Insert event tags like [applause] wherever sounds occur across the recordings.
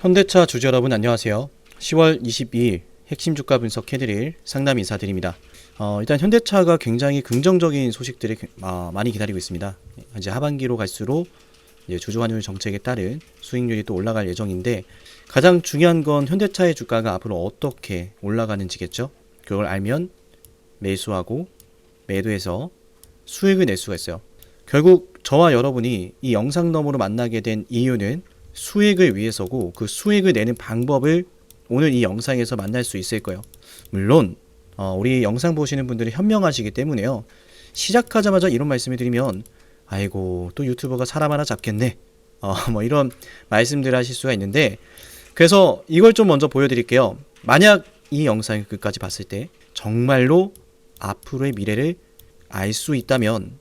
현대차 주주 여러분 안녕하세요. 10월 22일 핵심 주가 분석해드릴 상담 인사드립니다. 어, 일단 현대차가 굉장히 긍정적인 소식들이 그- 아, 많이 기다리고 있습니다. 이제 하반기로 갈수록 이제 주주 환율 정책에 따른 수익률이 또 올라갈 예정인데 가장 중요한 건 현대차의 주가가 앞으로 어떻게 올라가는지겠죠. 그걸 알면 매수하고 매도해서 수익을 낼 수가 있어요. 결국 저와 여러분이 이 영상 너머로 만나게 된 이유는 수익을 위해서고 그 수익을 내는 방법을 오늘 이 영상에서 만날 수 있을 거예요. 물론 어, 우리 영상 보시는 분들이 현명하시기 때문에요. 시작하자마자 이런 말씀을 드리면 아이고 또 유튜버가 사람 하나 잡겠네. 어, [laughs] 뭐 이런 말씀들 하실 수가 있는데 그래서 이걸 좀 먼저 보여드릴게요. 만약 이 영상을 끝까지 봤을 때 정말로 앞으로의 미래를 알 수 있다면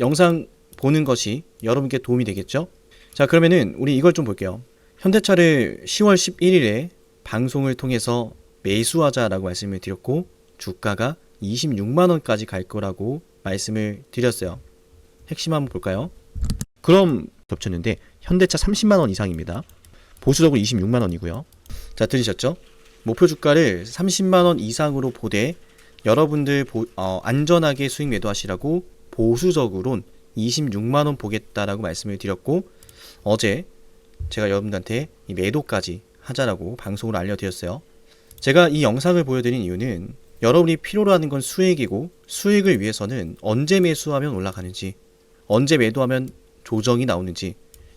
영상 보는 것이 여러분께 도움이 되겠죠? 자, 그러면은 우리 이걸 좀 볼게요. 현대차를 10월 11일에 방송을 통해서 매수하자라고 말씀을 드렸고 주가가 26만 원까지 갈 거라고 말씀을 드렸어요. 핵심 한번 볼까요? 그럼 겹쳤는데 현대차 30만 원 이상입니다. 보수적으로 26만 원이고요. 자, 들으셨죠? 목표 주가를 30만 원 이상으로 보되 여러분들 보- 어, 안전하게 수익 매도하시라고 보수적으론 26만 원 보겠다라고 말씀을 드렸고 어제 제가 여러분들한테 이 매도까지 하자라고 방송으로 알려드렸어요. 제가 이 영상을 보여드린 이유는 여러분이 필요로 하는 건 수익이고 수익을 위해서는 언제 매수하면 올라가는지 언제 매도하면 조정이 나오는지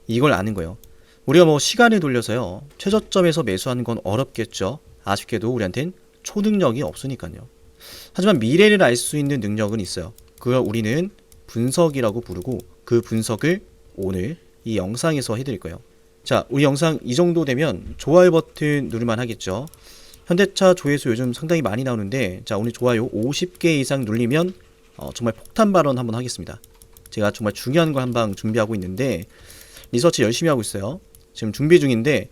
이걸 아는 거예요. 우리가 뭐 시간을 돌려서요 최저점에서 매수하는 건 어렵겠죠. 아쉽게도 우리한텐 초능력이 없으니까요. 하지만 미래를 알 수 있는 능력은 있어요. 그걸 우리는 분석이라고 부르고 그 분석을 오늘 이 영상에서 해드릴 거예요. 자, 우리 영상 이 정도 되면 좋아요 버튼 누를만 하겠죠. 현대차 조회수 요즘 상당히 많이 나오는데 자 오늘 좋아요 50개 이상 눌리면 어, 정말 폭탄 발언 한번 하겠습니다. 제가 정말 중요한 거한방 준비하고 있는데 리서치 열심히 하고 있어요. 지금 준비 중인데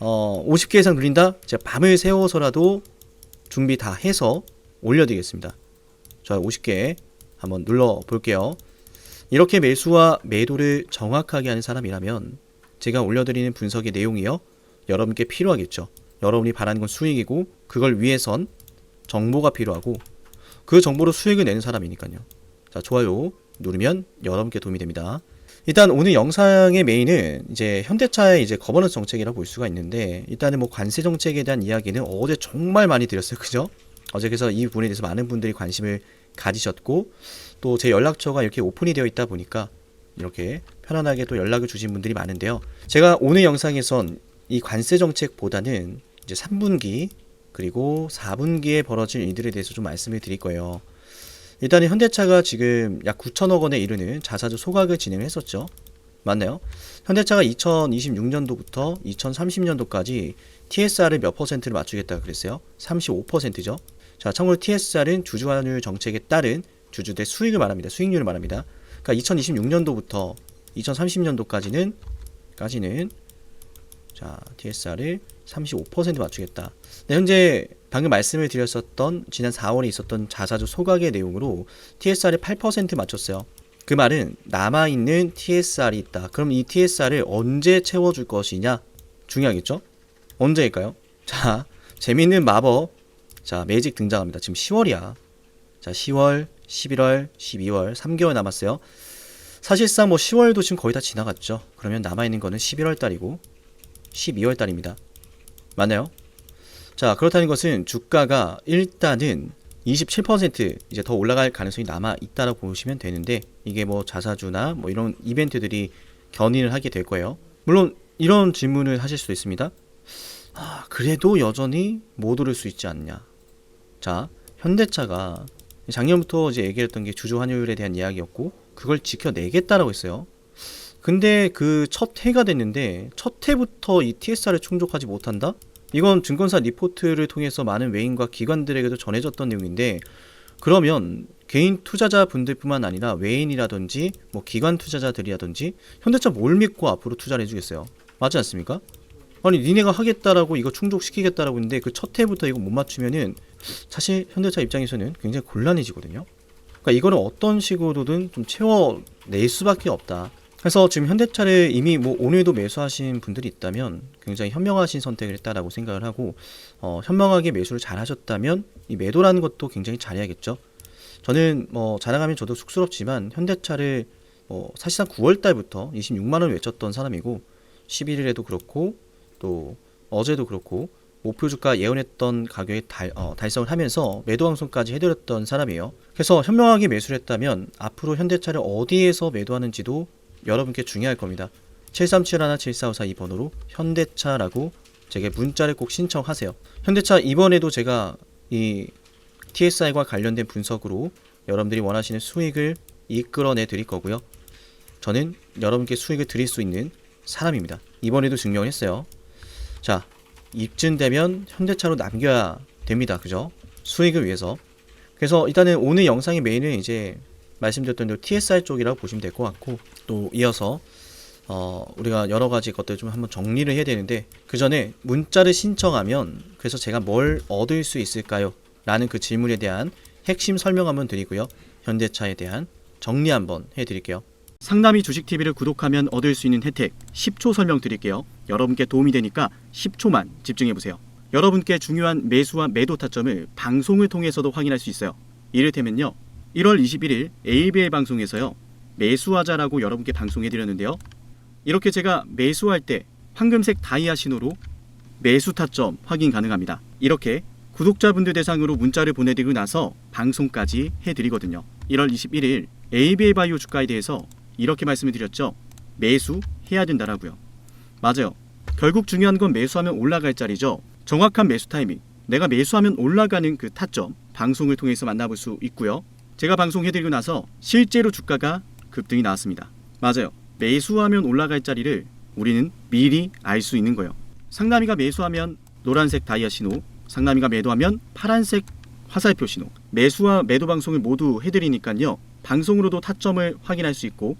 어, 50개 이상 눌린다? 제가 밤을 새워서라도 준비 다 해서 올려드리겠습니다. 좋아요 50개 한번 눌러 볼게요. 이렇게 매수와 매도를 정확하게 하는 사람이라면 제가 올려드리는 분석의 내용이요 여러분께 필요하겠죠. 여러분이 바라는 건 수익이고 그걸 위해선 정보가 필요하고 그 정보로 수익을 내는 사람이니까요. 자 좋아요 누르면 여러분께 도움이 됩니다. 일단 오늘 영상의 메인은 이제 현대차의 이제 거버넌스 정책이라고 볼 수가 있는데 일단은 뭐 관세 정책에 대한 이야기는 어제 정말 많이 드렸어요, [laughs] 그죠? 어제 그래서 이 부분에 대해서 많은 분들이 관심을 가지셨고 또 제 연락처가 이렇게 오픈이 되어 있다 보니까 이렇게 편안하게 또 연락을 주신 분들이 많은데요. 제가 오늘 영상에선 이 관세 정책보다는 이제 3분기 그리고 4분기에 벌어질 일들에 대해서 좀 말씀을 드릴 거예요. 일단은 현대차가 지금 약 9천억 원에 이르는 자사주 소각을 진행했었죠. 맞나요? 현대차가 2026년도부터 2030년도까지 TSR을 몇 퍼센트를 맞추겠다 그랬어요? 35%죠. 자, 참고로 TSR은 주주환율 정책에 따른 주주들 수익을 말합니다. 수익률을 말합니다. 그러니까 2026년도부터 2030년도까지는 까지는 자, TSR을 35% 맞추겠다. 네, 현재 방금 말씀을 드렸었던 지난 4월에 있었던 자사주 소각의 내용으로 TSR을 8% 맞췄어요. 그 말은 남아있는 TSR이 있다. 그럼 이 TSR을 언제 채워줄 것이냐? 중요하겠죠? 언제일까요? 자, 재밌는 마법. 자, 매직 등장합니다. 지금 10월이야. 자, 10월, 11월, 12월, 3개월 남았어요. 사실상 뭐 10월도 지금 거의 다 지나갔죠. 그러면 남아있는 거는 11월 달이고 12월 달입니다. 맞나요? 자, 그렇다는 것은 주가가 일단은 27% 이제 더 올라갈 가능성이 남아 있다라고 보시면 되는데 이게 뭐 자사주나 뭐 이런 이벤트들이 견인을 하게 될 거예요. 물론 이런 질문을 하실 수도 있습니다. 아, 그래도 여전히 못 오를 수 있지 않냐. 자, 현대차가 작년부터 이제 얘기했던 게 주주 환율에 대한 이야기였고 그걸 지켜내겠다라고 했어요. 근데 그 첫 해가 됐는데 첫 해부터 이 TSR을 충족하지 못한다? 이건 증권사 리포트를 통해서 많은 외인과 기관들에게도 전해졌던 내용인데 그러면 개인 투자자 분들뿐만 아니라 외인이라든지 뭐 기관 투자자들이라든지 현대차 뭘 믿고 앞으로 투자를 해주겠어요? 맞지 않습니까? 아니 니네가 하겠다라고 이거 충족시키겠다라고 했는데 그 첫 해부터 이거 못 맞추면은 사실 현대차 입장에서는 굉장히 곤란해지거든요. 그러니까 이거를 어떤 식으로든 좀 채워낼 수밖에 없다. 그래서 지금 현대차를 이미 뭐 오늘도 매수하신 분들이 있다면 굉장히 현명하신 선택을 했다라고 생각을 하고 어, 현명하게 매수를 잘 하셨다면 이 매도라는 것도 굉장히 잘해야겠죠. 저는 뭐 자랑하면 저도 쑥스럽지만 현대차를 뭐 사실상 9월 달부터 26만 원 외쳤던 사람이고 11일에도 그렇고 또 어제도 그렇고 목표 주가 예언했던 가격에 달, 어, 달성을 하면서 매도 방송까지 해드렸던 사람이에요. 그래서 현명하게 매수를 했다면 앞으로 현대차를 어디에서 매도하는지도 여러분께 중요할 겁니다. 7371 7454 2번으로 현대차라고 제게 문자를 꼭 신청하세요. 현대차 이번에도 제가 이 TSI과 관련된 분석으로 여러분들이 원하시는 수익을 이끌어내 드릴 거고요. 저는 여러분께 수익을 드릴 수 있는 사람입니다. 이번에도 증명을 했어요. 자, 입증되면 현대차로 남겨야 됩니다. 그죠? 수익을 위해서. 그래서 일단은 오늘 영상의 메인은 이제 말씀드렸던 대로 TSR 쪽이라고 보시면 될 것 같고 또 이어서 어, 우리가 여러 가지 것들을 좀 한번 정리를 해야 되는데 그 전에 문자를 신청하면 그래서 제가 뭘 얻을 수 있을까요? 라는 그 질문에 대한 핵심 설명 한번 드리고요. 현대차에 대한 정리 한번 해드릴게요. 상담이 주식TV를 구독하면 얻을 수 있는 혜택 10초 설명 드릴게요. 여러분께 도움이 되니까 10초만 집중해보세요. 여러분께 중요한 매수와 매도 타점을 방송을 통해서도 확인할 수 있어요. 이를테면요. 1월 21일 ABL 방송에서요. 매수하자라고 여러분께 방송해드렸는데요. 이렇게 제가 매수할 때 황금색 다이아 신호로 매수 타점 확인 가능합니다. 이렇게 구독자분들 대상으로 문자를 보내드리고 나서 방송까지 해드리거든요. 1월 21일 ABL 바이오 주가에 대해서 이렇게 말씀을 드렸죠. 매수해야 된다라고요. 맞아요. 결국 중요한 건 매수하면 올라갈 자리죠. 정확한 매수 타이밍. 내가 매수하면 올라가는 그 타점 방송을 통해서 만나볼 수 있고요. 제가 방송해드리고 나서 실제로 주가가 급등이 나왔습니다. 맞아요. 매수하면 올라갈 자리를 우리는 미리 알 수 있는 거예요. 상남이가 매수하면 노란색 다이아 신호, 상남이가 매도하면 파란색 화살표 신호. 매수와 매도 방송을 모두 해드리니까요. 방송으로도 타점을 확인할 수 있고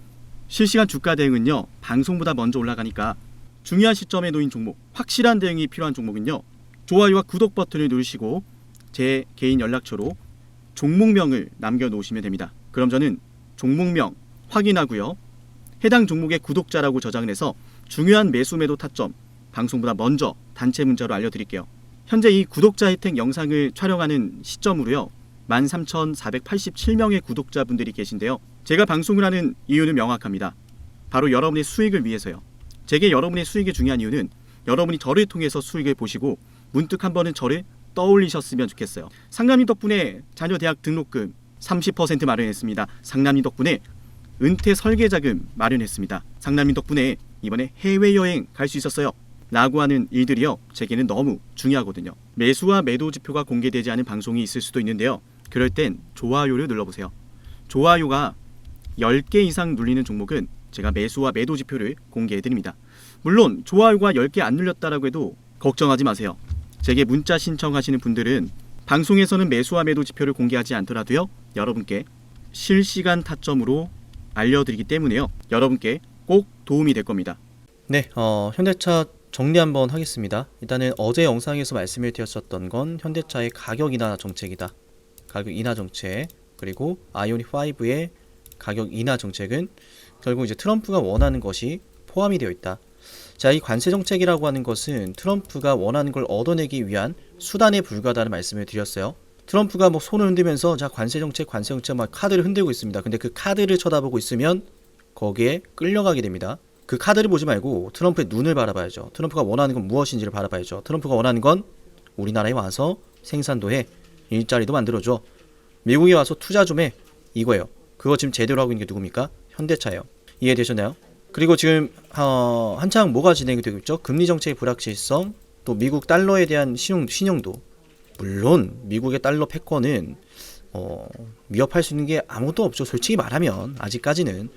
실시간 주가 대응은요. 방송보다 먼저 올라가니까 중요한 시점에 놓인 종목, 확실한 대응이 필요한 종목은요. 좋아요와 구독 버튼을 누르시고 제 개인 연락처로 종목명을 남겨놓으시면 됩니다. 그럼 저는 종목명 확인하고요. 해당 종목의 구독자라고 저장을 해서 중요한 매수 매도 타점 방송보다 먼저 단체 문자로 알려드릴게요. 현재 이 구독자 혜택 영상을 촬영하는 시점으로요. 13,487명의 구독자분들이 계신데요. 제가 방송을 하는 이유는 명확합니다. 바로 여러분의 수익을 위해서요. 제게 여러분의 수익이 중요한 이유는 여러분이 저를 통해서 수익을 보시고 문득 한 번은 저를 떠올리셨으면 좋겠어요. 상남이 덕분에 자녀 대학 등록금 30% 마련했습니다. 상남이 덕분에 은퇴 설계 자금 마련했습니다. 상남이 덕분에 이번에 해외 여행 갈 수 있었어요. 라고 하는 일들이요. 제게는 너무 중요하거든요. 매수와 매도 지표가 공개되지 않은 방송이 있을 수도 있는데요. 그럴 땐 좋아요를 눌러보세요. 좋아요가 10개 이상 눌리는 종목은 제가 매수와 매도 지표를 공개해 드립니다. 물론 좋아요가 10개 안 눌렸다라고 해도 걱정하지 마세요. 제게 문자 신청하시는 분들은 방송에서는 매수와 매도 지표를 공개하지 않더라도요. 여러분께 실시간 타점으로 알려드리기 때문에요. 여러분께 꼭 도움이 될 겁니다. 네, 어, 현대차 정리 한번 하겠습니다. 일단은 어제 영상에서 말씀을 드렸었던 건 현대차의 가격 인하 정책이다. 가격 인하 정책 그리고 아이오닉 5의 가격 인하 정책은 결국 이제 트럼프가 원하는 것이 포함이 되어 있다. 자, 이 관세 정책이라고 하는 것은 트럼프가 원하는 걸 얻어내기 위한 수단에 불과하다는 말씀을 드렸어요. 트럼프가 뭐 손을 흔들면서 자 관세 정책, 관세 정책 막 카드를 흔들고 있습니다. 근데 그 카드를 쳐다보고 있으면 거기에 끌려가게 됩니다. 그 카드를 보지 말고 트럼프의 눈을 바라봐야죠. 트럼프가 원하는 건 무엇인지를 바라봐야죠. 트럼프가 원하는 건 우리나라에 와서 생산도 해, 일자리도 만들어줘, 미국에 와서 투자 좀 해, 이거예요. 그거 지금 제대로 하고 있는 게 누굽니까? 현대차예요. 이해되셨나요? 그리고 지금 어, 한창 뭐가 진행이 되고 있죠? 금리 정책의 불확실성, 또 미국 달러에 대한 신용 신용도. 물론 미국의 달러 패권은 어, 위협할 수 있는 게 아무것도 없죠. 솔직히 말하면 아직까지는.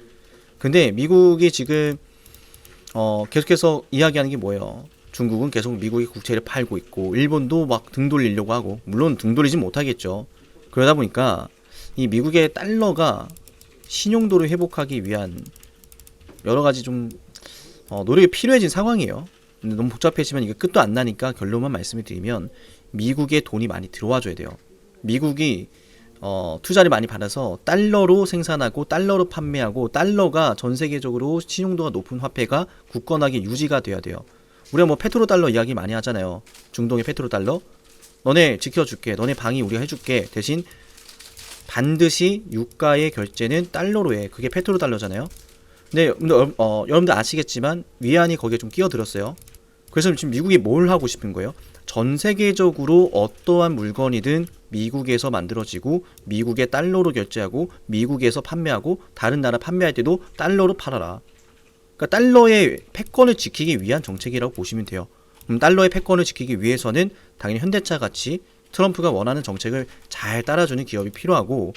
근데 미국이 지금 어, 계속해서 이야기하는 게 뭐예요? 중국은 계속 미국의 국채를 팔고 있고 일본도 막 등 돌리려고 하고 물론 등 돌리지 못하겠죠. 그러다 보니까 이 미국의 달러가 신용도를 회복하기 위한 여러 가지 좀 어, 노력이 필요해진 상황이에요. 근데 너무 복잡해지면 이게 끝도 안 나니까 결론만 말씀을 드리면 미국에 돈이 많이 들어와 줘야 돼요. 미국이 어, 투자를 많이 받아서 달러로 생산하고 달러로 판매하고 달러가 전 세계적으로 신용도가 높은 화폐가 굳건하게 유지가 돼야 돼요. 우리가 뭐 페트로 달러 이야기 많이 하잖아요. 중동의 페트로 달러. 너네 지켜줄게. 너네 방위 우리가 해줄게. 대신 반드시 유가의 결제는 달러로 해. 그게 페트로 달러잖아요. 근데 어, 어, 여러분들 아시겠지만 위안이 거기에 좀 끼어들었어요. 그래서 지금 미국이 뭘 하고 싶은 거예요? 전 세계적으로 어떠한 물건이든 미국에서 만들어지고 미국의 달러로 결제하고 미국에서 판매하고 다른 나라 판매할 때도 달러로 팔아라. 그러니까 달러의 패권을 지키기 위한 정책이라고 보시면 돼요. 그럼 달러의 패권을 지키기 위해서는 당연히 현대차 같이 트럼프가 원하는 정책을 잘 따라주는 기업이 필요하고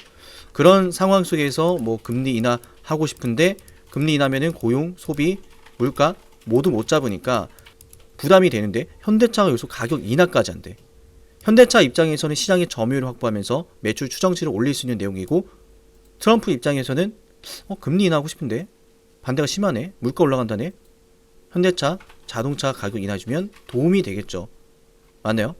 그런 상황 속에서 뭐 금리 인하 하고 싶은데 금리 인하면은 고용, 소비, 물가 모두 못 잡으니까 부담이 되는데 현대차가 여기서 가격 인하까지 한대. 현대차 입장에서는 시장의 점유율을 확보하면서 매출 추정치를 올릴 수 있는 내용이고 트럼프 입장에서는 어, 금리 인하하고 싶은데 반대가 심하네. 물가 올라간다네. 현대차 자동차 가격 인하해주면 도움이 되겠죠. 맞나요?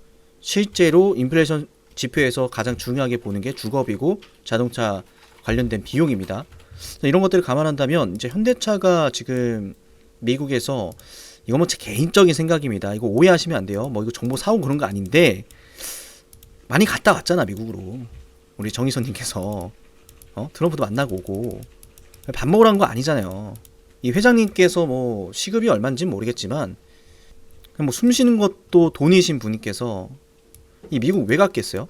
실제로 인플레이션 지표에서 가장 중요하게 보는 게 주거비고 자동차 관련된 비용입니다. 이런 것들을 감안한다면 이제 현대차가 지금 미국에서 이거 뭐 제 개인적인 생각입니다. 이거 오해하시면 안 돼요. 뭐 이거 정보 사온 그런 거 아닌데 많이 갔다 왔잖아 미국으로. 우리 정희선님께서 어? 트럼프도 만나고 오고 밥 먹으러 간거 아니잖아요. 이 회장님께서 뭐 시급이 얼마인지 모르겠지만 뭐 숨 쉬는 것도 돈이신 분께서 이 미국 왜 갔겠어요?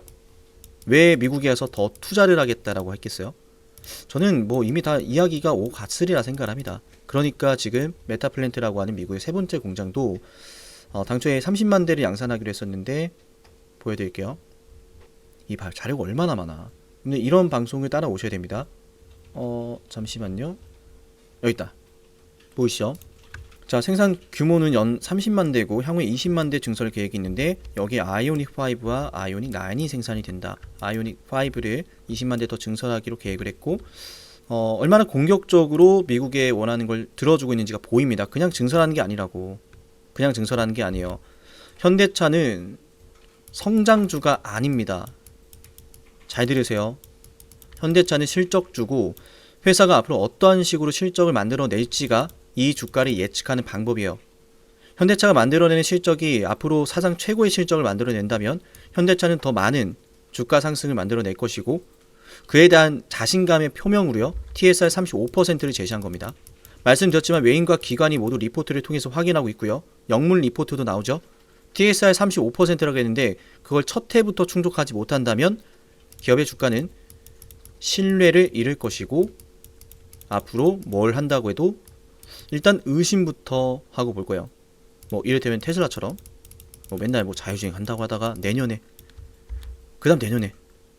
왜 미국에 와서 더 투자를 하겠다라고 했겠어요? 저는 뭐 이미 다 이야기가 오고 갔으리라 생각을 합니다. 그러니까 지금 메타플랜트라고 하는 미국의 세 번째 공장도 어, 당초에 30만 대를 양산하기로 했었는데 보여드릴게요. 이 바- 자료가 얼마나 많아. 근데 이런 방송을 따라 오셔야 됩니다. 어 잠시만요. 여기 있다. 보이시죠? 자 생산 규모는 연 30만 대고 향후에 20만 대 증설 계획이 있는데 여기에 아이오닉 5와 아이오닉 9이 생산이 된다. 아이오닉 5를 20만 대 더 증설하기로 계획을 했고 어, 얼마나 공격적으로 미국에 원하는 걸 들어주고 있는지가 보입니다. 그냥 증설하는 게 아니라고. 그냥 증설하는 게 아니에요. 현대차는 성장주가 아닙니다. 잘 들으세요. 현대차는 실적주고 회사가 앞으로 어떠한 식으로 실적을 만들어 낼지가 이 주가를 예측하는 방법이에요. 현대차가 만들어내는 실적이 앞으로 사상 최고의 실적을 만들어낸다면 현대차는 더 많은 주가 상승을 만들어낼 것이고 그에 대한 자신감의 표명으로요. TSR 35%를 제시한 겁니다. 말씀드렸지만 외인과 기관이 모두 리포트를 통해서 확인하고 있고요. 영문 리포트도 나오죠. TSR 35%라고 했는데 그걸 첫 해부터 충족하지 못한다면 기업의 주가는 신뢰를 잃을 것이고 앞으로 뭘 한다고 해도 일단 의심부터 하고 볼 거예요. 뭐 이를테면 테슬라처럼 뭐 맨날 뭐 자율주행 한다고 하다가 내년에 그 다음 내년에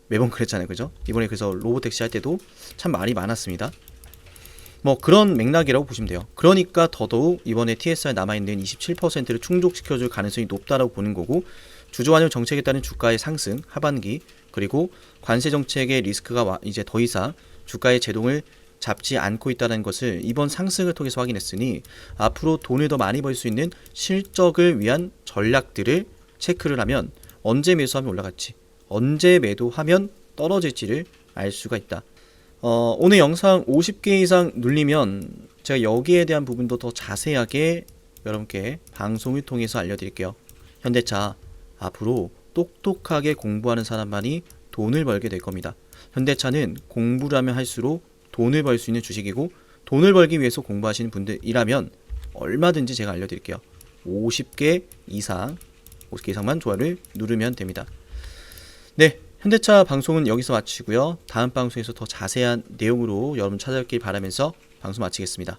매번 그랬잖아요, 그죠? 이번에 그래서 로보택시 할 때도 참 말이 많았습니다. 뭐 그런 맥락이라고 보시면 돼요. 그러니까 더더욱 이번에 TSR 남아있는 27%를 충족시켜줄 가능성이 높다라고 보는 거고 주주환율 정책에 따른 주가의 상승 하반기 그리고 관세 정책의 리스크가 와- 이제 더 이상 주가의 제동을 잡지 않고 있다는 것을 이번 상승을 통해서 확인했으니 앞으로 돈을 더 많이 벌 수 있는 실적을 위한 전략들을 체크를 하면 언제 매수하면 올라갈지 언제 매도하면 떨어질지를 알 수가 있다. 어, 오늘 영상 50개 이상 눌리면 제가 여기에 대한 부분도 더 자세하게 여러분께 방송을 통해서 알려드릴게요. 현대차 앞으로 똑똑하게 공부하는 사람만이 돈을 벌게 될 겁니다. 현대차는 공부를 하면 할수록 돈을 벌 수 있는 주식이고 돈을 벌기 위해서 공부하시는 분들이라면 얼마든지 제가 알려드릴게요. 50개 이상, 50개 이상만 좋아요를 누르면 됩니다. 네, 현대차 방송은 여기서 마치고요. 다음 방송에서 더 자세한 내용으로 여러분 찾아뵙길 바라면서 방송 마치겠습니다.